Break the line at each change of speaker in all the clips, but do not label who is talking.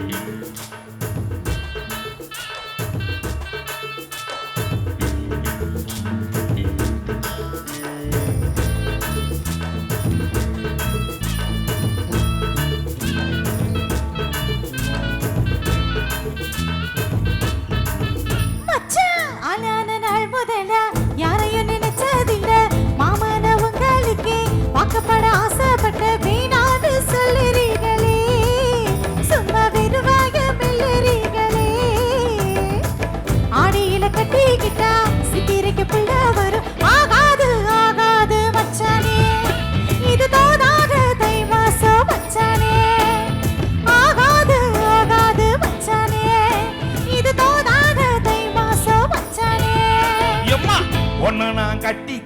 Thank you.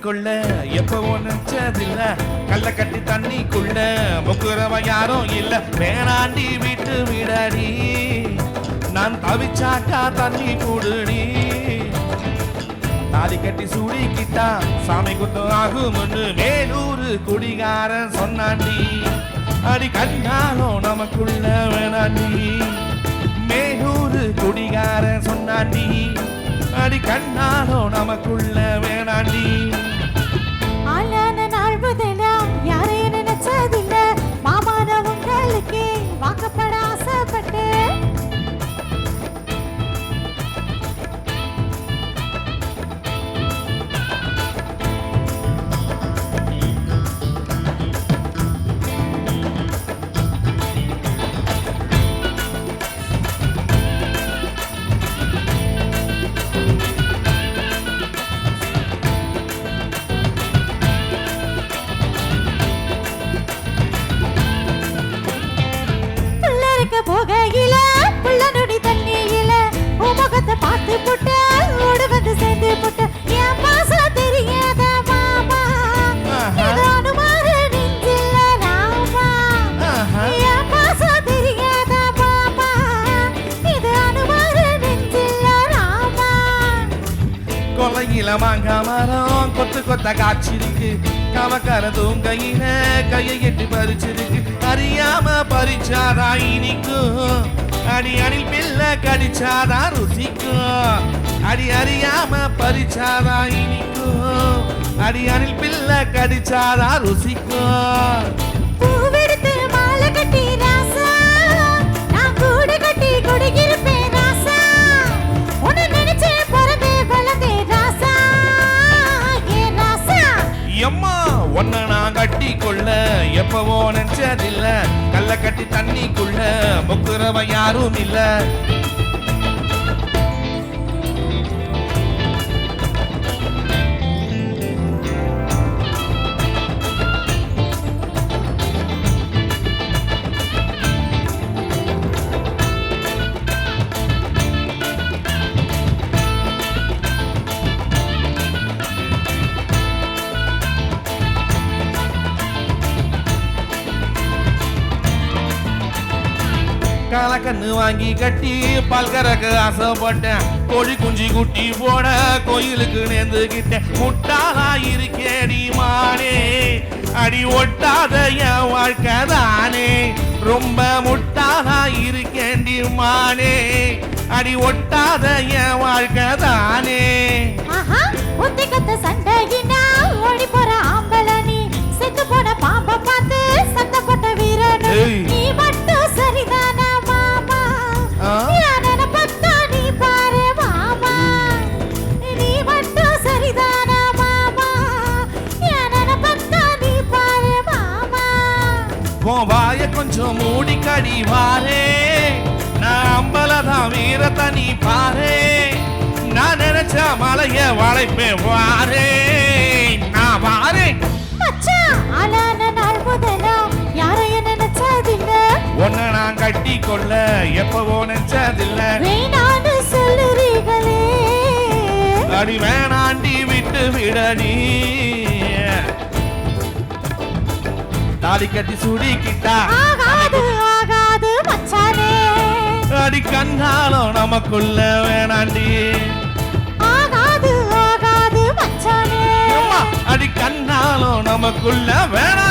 கண்ணுக்குள்ள கட்டிக்கொள்ள நினைச்சதில்ல. கல்ல கட்டி தண்ணிக்குள்ள முக்குறவ யாரும் இல்ல. வேணாண்டி விட்டு விடடி. நான் தவிச்சாக்கா தண்ணி கூடுடி. தாலி கட்டி சூடிக்கிட்டா சாமி குத்தம் ஆகும்னு மேலூரு குடிகாரன் சொன்னாண்டி. அடி கண்ணாலும் நமக்குள்ள வேணாண்டி. மேலூரு குடிகாரன் சொன்னாண்டி. அடி கண்ணாலும் நமக்குள்ள கொலையில மாங்கா மரம் கொத்து கொத்த காய்ச்சிருக்கு. கவக்கர தூங்கையில கையை எட்டி பறிச்சிருக்கு. அறியாம பறிச்சாதா இனிக்கும். அடி அணில் பிள்ளை கடிச்சாதா ருசிக்கும். அடி அறியாம பறிச்சாதா இனிக்கும். அடி அணில் பிள்ளை கடிச்சாதா ருசிக்கும்.
கட்டி
கொள்ள எப்பவோ நினைச்சதில்ல. கல்ல கட்டி தண்ணிக்குள்ள முக்குறவ யாரும் இல்லை. காலக்கண்ணு வாங்கி கட்டி பல்கரக்கு ஆசைப்பட்டேன். கோழி குஞ்சி குட்டி போட கோயிலுக்கு நேர்ந்துகிட்டேன். முட்டாளா இருக்கேடி மானே அடி ஒட்டாத என் வாழ்க்கை தானே. ரொம்ப முட்டாளா இருக்கேண்டி மானே அடி ஒட்டாத என் வாழ்க்கை தானே.
ஆஹா ஒத்தி ஓடி போற
வாய கொஞ்சம் மூடி கடி வாரே நான் அம்பலதான் வீரத்தை நீ பாரே. நான் நினைச்ச மலைய வளைப்பேன் வாரே. நான்
நினைச்சதில்ல?
உன்னை நான் கட்டி கொள்ள எப்பவோ நினைச்சதில்ல. அடி வேணாண்டி விட்டு விடடி தாலி கட்டி சுடிக்கிட்டா
ஆகாது ஆகாது மச்சானே.
அடி கண்ணாலும் நமக்குள்ள வேணாண்டி.
ஆகாது ஆகாது மச்சானே.
அடி கண்ணாலும் நமக்குள்ள வேணாண்டி.